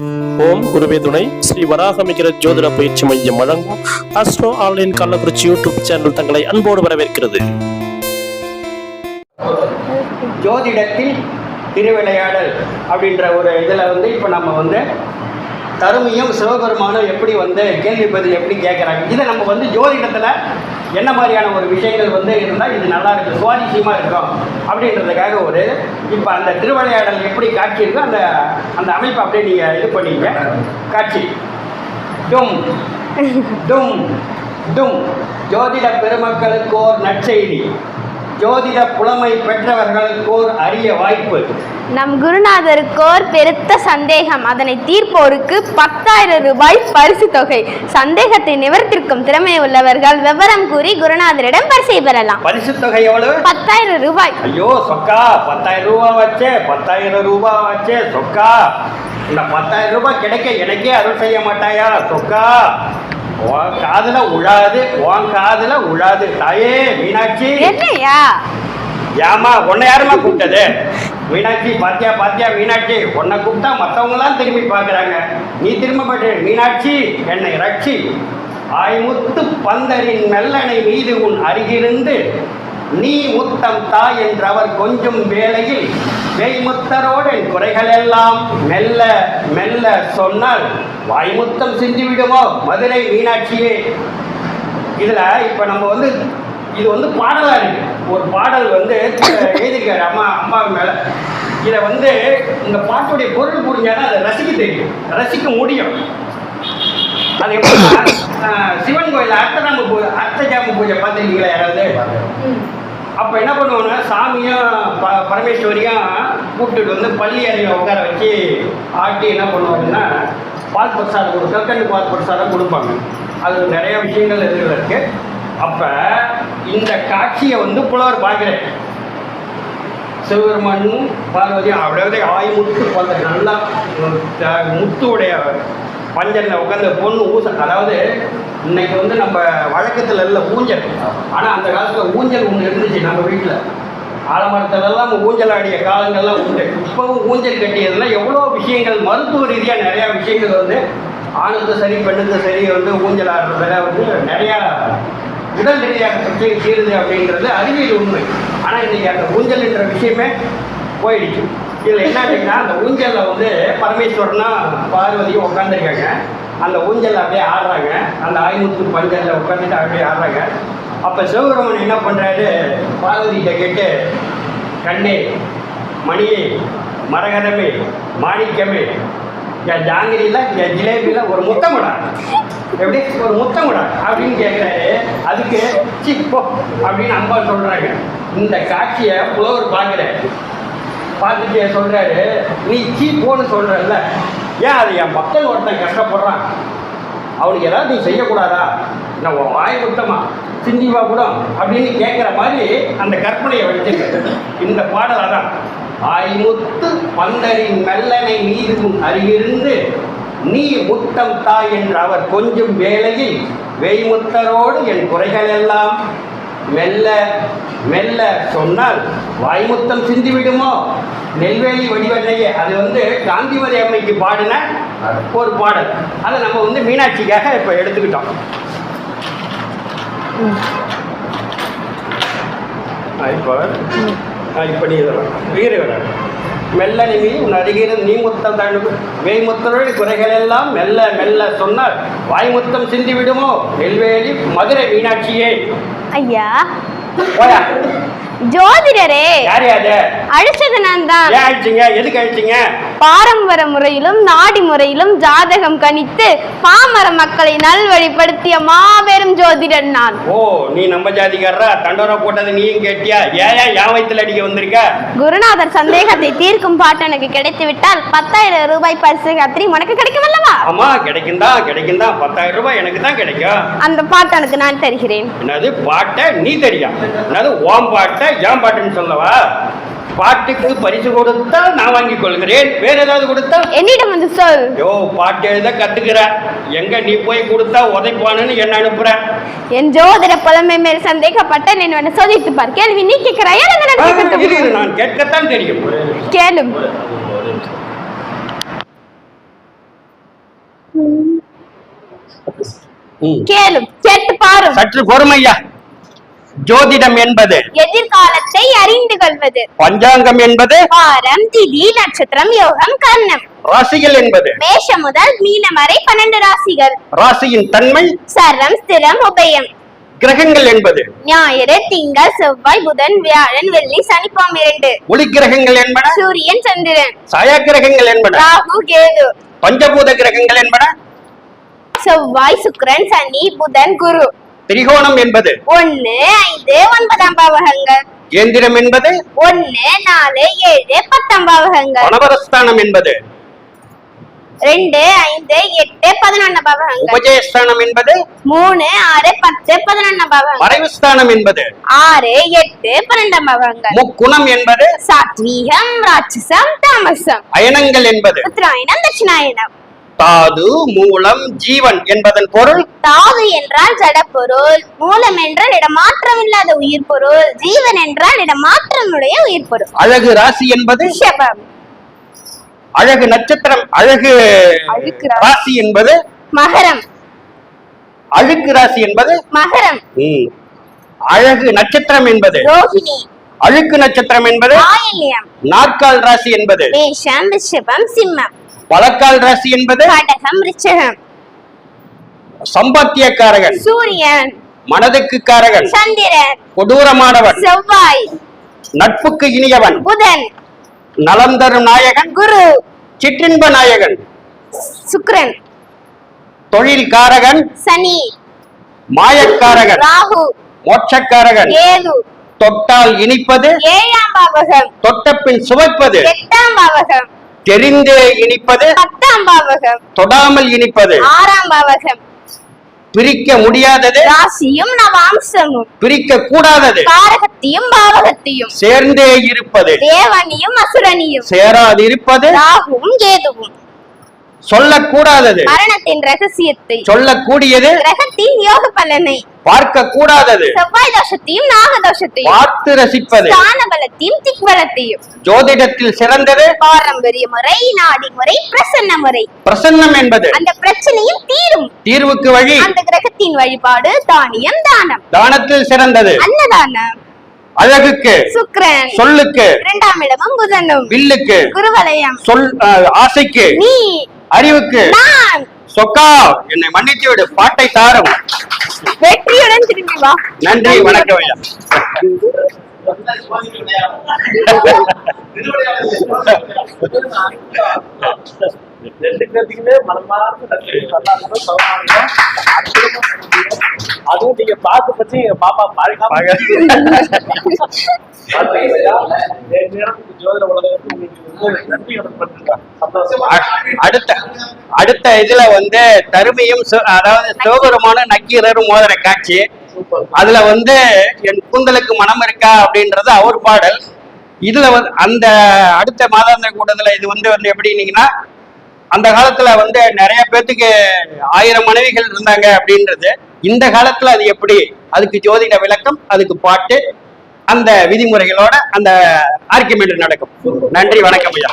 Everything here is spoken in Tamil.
ஓம் குருவே துணை. ஸ்ரீ வராகமிகிற ஜோதிட பயிற்சி மையம் வழங்கும் astro online Kallakurichi YouTube channel தங்களை அன்போடு வரவேற்கிறது. ஜோதிடத்தில் திருவிளையாடல் அப்படின்ற ஒரு இதில் வந்து இப்போ நம்ம வந்து தருமையும் சிவபெருமானும் எப்படி வந்து கேள்வி பதில் எப்படி கேட்குறாங்க இதை நம்ம வந்து ஜோதிடத்தில் என்ன மாதிரியான ஒரு விஷயங்கள் வந்து இருந்தால் இது நல்லா இருக்கும் சுவாரஸ்யமாக இருக்கும் அப்படின்றதுக்காக ஒரு இப்போ அந்த திருவிளையாடல் எப்படி காட்சி இருக்கோ அந்த அந்த அமைப்பை அப்படியே நீங்கள் இது பண்ணீங்க காட்சி. டும். டும். டும். ஜோதிட பெருமக்களுக்கோர் நற்செய்தி. ஜோதிட புலமை பெற்றவர்களுக்கோர் அரிய வாய்ப்பு. நம் குருநாதருக்கோர் பெருத்த சந்தேகம். அதனை தீர்ப்போருக்கு பத்தாயிரம் ரூபாய் பரிசு தொகை. சந்தேகத்தை நிவர்த்திக்கும் திறமை உள்ளவர்கள் விவரம் கூறி குருநாதரிடம் பரிசை பெறலாம். பரிசு தொகை எவ்வளவு? பத்தாயிரம் ரூபாய். ஐயோ சொக்கா. பத்தாயிரம் ரூபா வச்சே பத்தாயிரம் ரூபா வச்சே சொக்கா. இந்த பத்தாயிரம் ரூபாய் கிடைக்க எனக்கே அருள் செய்ய மாட்டாயா? சொக்கா. உன் காதுல உழாது உன் காதுல உழாது. தாயே மீனாட்சி. என்னையா? ஏமா உன்னை யாருமா கூப்பிட்டது? மீனாட்சி பாத்தியா பாத்தியா மீனாட்சி. உன்னை கூப்பிட்டா மற்றவங்களாம் திரும்பி பார்க்குறாங்க. நீ திரும்ப மாட்டே. மீனாட்சி என்னை ரட்சி. ஆய்முத்து பந்தரின் மெல்லனை மீது உன் அருகிருந்து நீ முத்தம் தா என்றவர் கொஞ்சம் வேளையில் வேய்முத்தரோடு என் குறைகள் எல்லாம் மெல்ல மெல்ல சொன்னால் வாய்முத்தம் செஞ்சு விடுமோ? மதுரை மீனாட்சியே. இதில் இப்போ நம்ம வந்து இது வந்து பாடலாக இருக்கு. ஒரு பாடல் வந்து எழுதியிருக்காரு அம்மா அம்மா மேலே. இதை வந்து இந்த பாட்டுடைய பொருள் புரிஞ்சாதான் அதை ரசிக்க தெரியும். ரசிக்க முடியும். அது எப்படின்னா ஆஹ், சிவன் கோயில் அர்த்தராம பூ அர்த்தஜாம பூஜை பார்த்துருக்கீங்களா யாராவது அப்போ என்ன பண்ணுவாங்கன்னா சாமியும் ப பரமேஸ்வரியும் கூப்பிட்டுட்டு வந்து பள்ளி அறையில் உட்கார வச்சு ஆட்டி என்ன பண்ணுவாங்கன்னா பால் பிரசாதம் கொடு கற்கண்டு பால் பிரசாதம் கொடுப்பாங்க. அது நிறைய விஷயங்கள் இதில் இருக்கு? அப்போ இந்த காட்சியை வந்து புலவர் பார்க்குறேன் சிவபெருமானும் பார்வதியும் அப்படியே ஆய்முத்து போல நல்லா த- முத்துடைய பஞ்சரில் உட்காந்து பொண்ணு ஊச அதாவது இன்னைக்கு வந்து நம்ம வழக்கத்தில் இல்லை ஊஞ்சல். ஆனால் அந்த காலத்தில் ஊஞ்சல் ஒன்று இருந்துச்சு நம்ம வீட்டில் ஆலமரத்துலலாம் ஊஞ்சல் ஆடிய காலங்கள்லாம் உண்டு. இப்போவும் ஊஞ்சல் கட்டியதில் எவ்வளோ விஷயங்கள் மருத்துவ ரீதியாக நிறையா விஷயங்கள் வந்து ஆணுக்கு சரி பெண்ணுக்கு சரி வந்து ஊஞ்சல் ஆடுறதுல வந்து நிறையா உடல் ரீதியாக பிரச்சனை தீருது அப்படின்றது அறிவியல் உண்மை. ஆனால் இன்றைக்கி அந்த ஊஞ்சல்ன்ற விஷயமே போயிடுச்சு. இதில் என்ன ஆச்சுன்னா அந்த ஊஞ்சலில் பரமேஸ்வரனா பார்வதியும் உட்காந்துருக்காங்க அந்த ஊஞ்சல் அப்படியே ஆடுறாங்க. அந்த ஆய்முத்து பஞ்சலில் உட்காந்துட்டு அப்படியே ஆடுறாங்க. அப்போ சிவபெருமன் என்ன பண்ணுறாரு பார்வதிகிட்ட கேட்டு கண்ணே மணியே மரகதமே மாணிக்கமே என் ஜாங்கிரியில் என் ஜிலேபியில் ஒரு முத்தம் முத்தமுடா. எப்படி? ஒரு முத்தம் முத்தமுடா அப்படின்னு கேட்குறாரு அதுக்கு சிப்போ அப்படின்னு அம்மா சொல்கிறாங்க இந்த காட்சியை புலவர் பார்க்குறேன் பார்த்துட்டு சொல்கிறாரு நீ சீ போன்னு சொல்கிறல்ல ஏன் அது என் மக்கள் ஒருத்தன் கஷ்டப்படுறான்? அவனுக்கு ஏதாவது நீ செய்யக்கூடாதா? நான் உன் வாய் முத்தமா? சிந்திவா கூட அப்படின்னு கேட்குற மாதிரி அந்த கற்பனையை வச்சிருக்க இந்த பாடல் அதான். ஆய்முத்து பந்தரின் மெல்லனை மீதும் அருகிருந்து நீ முத்தம் தாய் என்று அவர் கொஞ்சம் வேளையில் வெய்முத்தரோடு என் குறைகள் எல்லாம் மெல்ல மெல்ல சொன்னால் வாய்முத்தம் சிந்தி விடுமோ நெல்வேலி வடிவல்லையே. அது வந்து காந்திமதி அம்மைக்கு பாடின ஒரு பாடல். அதை நம்ம வந்து மீனாட்சிக்காக இப்போ எடுத்துக்கிட்டோம். இப்போ இப்போ நீ இதெல்லாம். வீர மெல்ல நிமி உன் அருகிருந்து நீ முத்தம் தான் வேய்முத்தரோடு குறைகள் எல்லாம் மெல்ல மெல்ல சொன்னால் வாய்முத்தம் சிந்தி விடுமோ? நெல்வேலி மதுரை மீனாட்சியே. ஐயா. ஜோதிடரே அழிச்சது நான் தான் பாரம்பரிய முறையிலும் நாடி முறையிலும் ஜாதகம் கணித்து பாமர மக்களை நல்வழிப்படுத்திய மாபெரும் ஜோதிடன் நான். ஓ நீ நம்ம ஜாதிக்காரரா? தண்டோரா போட்டது நீயும் கேட்டியா? ஏன் என் வயித்துல அடிக்க வந்திருக்க? குருநாதர் சந்தேகத்தை தீர்க்கும் பாட்டு எனக்கு கிடைத்து விட்டால் பத்தாயிரம் ரூபாய் பரிசு கத்திரி உனக்கு கிடைக்கும் அல்லவா? ஆமா கிடைக்கும் தான் கிடைக்கும் தான் பத்தாயிரம் ரூபாய் எனக்கு தான் கிடைக்கும். அந்த பாட்டு எனக்கு நான் தருகிறேன். என்னது? பாட்டை நீ தெரியா? என்னது? ஓம் பாட்டை ஏன் பாட்டுன்னு சொல்லவா? பாட்டுக்கு பரிசு கொடுத்தால் நான் வாங்கிக் கொள்கிறேன். வேற ஏதாவது கொடுத்தா? என்னிடம் வந்து சொல். யோ பாட்டு எழுத கத்துக்கிற. எங்க நீ போய் கொடுத்தா உதைப்பானுன்னு என்ன அனுப்புற? என் ஜோதிட புலமை மேல் சந்தேகப்பட்ட நீ உன்னை சோதித்து பார் கேள்வி நீ கேட்கிறாயா நான் கேட்கத்தான் தெரியும். கேளும். ம். கேளு கேட்டு பாரும். சற்று பொறுமையா. ஜோதிடம் என்பது எதிர்காலத்தை அறிந்து கொள்வது. பஞ்சாங்கம் என்பது வாரம் திதி நட்சத்திரம் யோகம் கர்ணம். ராசிகள் என்பது மேஷம் முதல் மீனம் வரை பன்னெண்டு ராசிகள். ராசியின் தன்மை சரம் ஸ்திரம் உபயம். கிரகங்கள் என்பது ஞாயிறு திங்கள் செவ்வாய் புதன் வியாழன் வெள்ளி சனிப்பாம் இரண்டு. ஒளி கிரகங்கள் என்பன சூரியன் சந்திரன். சய கிரகங்கள் என்பன ராகு கேது. பஞ்சபூத கிரகங்கள் என்பன செவ்வாய் சுக்கிரன் சனி புதன் குரு. திரிகோணம் என்பது ஒன்னு ஐந்து ஒன்பதாம் பாவகங்கள். கேந்திரம் என்பது ஒன்னு நாலு ஏழு பத்தாம் பாவகங்கள். வனவரஸ்தானம் என்பது ரெண்டு ஐந்து எட்டு பதினொன்னு பாவகங்கள். உபஜயஸ்தானம் என்பது மூணு ஆறு பத்து பதினொன்னு பாவகங்கள். மறைவுஸ்தானம் என்பது ஆறு எட்டு பன்னெண்டாம் பாவகங்கள். முக்குணம் என்பது சாத்வீகம் ராட்சசம் தாமசம். அயனங்கள் என்பது உத்தராயணம் தட்சிணாயனம் தாது மூலம் ஜீவன் என்பதன் பொருள் தாது என்றால் ஜடப்பொருள் மூலம் என்றால் இடமாற்றம் இல்லாத உயிர் பொருள் ஜீவன் என்றால் இடமாற்றமுடைய உயிர் பொருள் அழகு ராசி என்பது அழகு நட்சத்திரம் அழகு அழுக்கு ராசி. என்பது மகரம். அழுக்கு ராசி என்பது மகரம். அழகு நட்சத்திரம் என்பது ரோஹிணி. அழுக்கு நட்சத்திரம் என்பது நாற்கால் ராசி என்பது மேஷம் ரிஷபம் சிம்மம். பழக்கால் ராசி என்பது சம்பாத்தியக்காரகன். சூரியன். மனதுக்கு காரகன் சந்திரன். கொடூரமானவன். செவ்வாய். நட்புக்கு இனியவன். புதன். நலம் தரும் நாயகன். குரு. சிற்றின்ப நாயகன். சுக்கிரன். தொழில் காரகன் சனி. மாயக்காரகன். ராகு. மோட்சக்காரகன். கேது. தொட்டால் இனிப்பது. ஏழாம் பாவகம். தொட்டப்பின் சுவைப்பது. எட்டாம் பாவகம். தெரிந்தே இனிப்பது பத்தாம் பாவகம். தொடாமல் இனிப்பது. ஆறாம் பாவகம். பிரிக்க முடியாதது ராசியும் நவாம்சமும் பிரிக்க கூடாதது. காரகத்தையும் பாவகத்தையும். சேர்ந்தே இருப்பது. தேவனியும் அசுரனியும். சேராதிருப்பது. ராகுவும் கேதுவும். சொல்லக்கூடாதது. மரணத்தின் ரகசியத்தை. சொல்லக்கூடியது. கிரகத்தின் யோக பலனை பார்க்க கூடாதது செவ்வாய் தோஷத்தையும் நாகதோஷத்தையும். பார்த்து ரசிப்பது. ஸ்தான பலத்தையும் திக்பலத்தையும். ஜோதிடத்தில் சிறந்தது. பாரம்பரிய முறை நாடி முறை பிரசன்ன முறை. பிரசன்னம் என்பது. அந்த பிரச்சனையும் தீரும். தீர்வுக்கு வழி. அந்த கிரகத்தின் வழிபாடு தானியம் தானம். தானத்தில் சிறந்தது. அன்னதானம். அழகுக்கு. சுக்கிரன். சொல்லுக்கு. இரண்டாம் இடமும் புதனும். வில்லுக்கு. குருவலயம். சொல் ஆசைக்கு. நீ அறிவுக்கு நான். சொக்கா என்னை மன்னித்து விடு பாட்டை தாரும். வெற்றியுடன் திரும்பி வா. நன்றி வணக்கம் ஐயா. ரெண்டு பேர்த்துக்குமே மனமார்ந்த அதுவும் நீங்க பாக்கு பத்தி எங்க பாப்பா பாருங்க. அடுத்த அடுத்த இதுல வந்து தருமையும் சு- அதாவது சிவபெருமான நக்கீரரும் மோதிர காட்சி. அதுல வந்து என் கூந்தலுக்கு மனம் இருக்கா அப்படின்றது அவர் பாடல். இதுல வந்து அந்த அடுத்த மாதாந்த கூட்டத்துல இது வந்து வந்து எப்படின்னீங்கன்னா அந்த காலத்துல வந்து நிறைய பேத்துக்கு ஆயிரம் மனைவிகள் இருந்தாங்க அப்படின்றது. இந்த காலத்துல அது எப்படி? அதுக்கு ஜோதிட விளக்கம் அதுக்கு பாட்டு அந்த விதிமுறைகளோட அந்த ஆர்குமெண்ட் நடக்கும். நன்றி வணக்கம் ஐயா.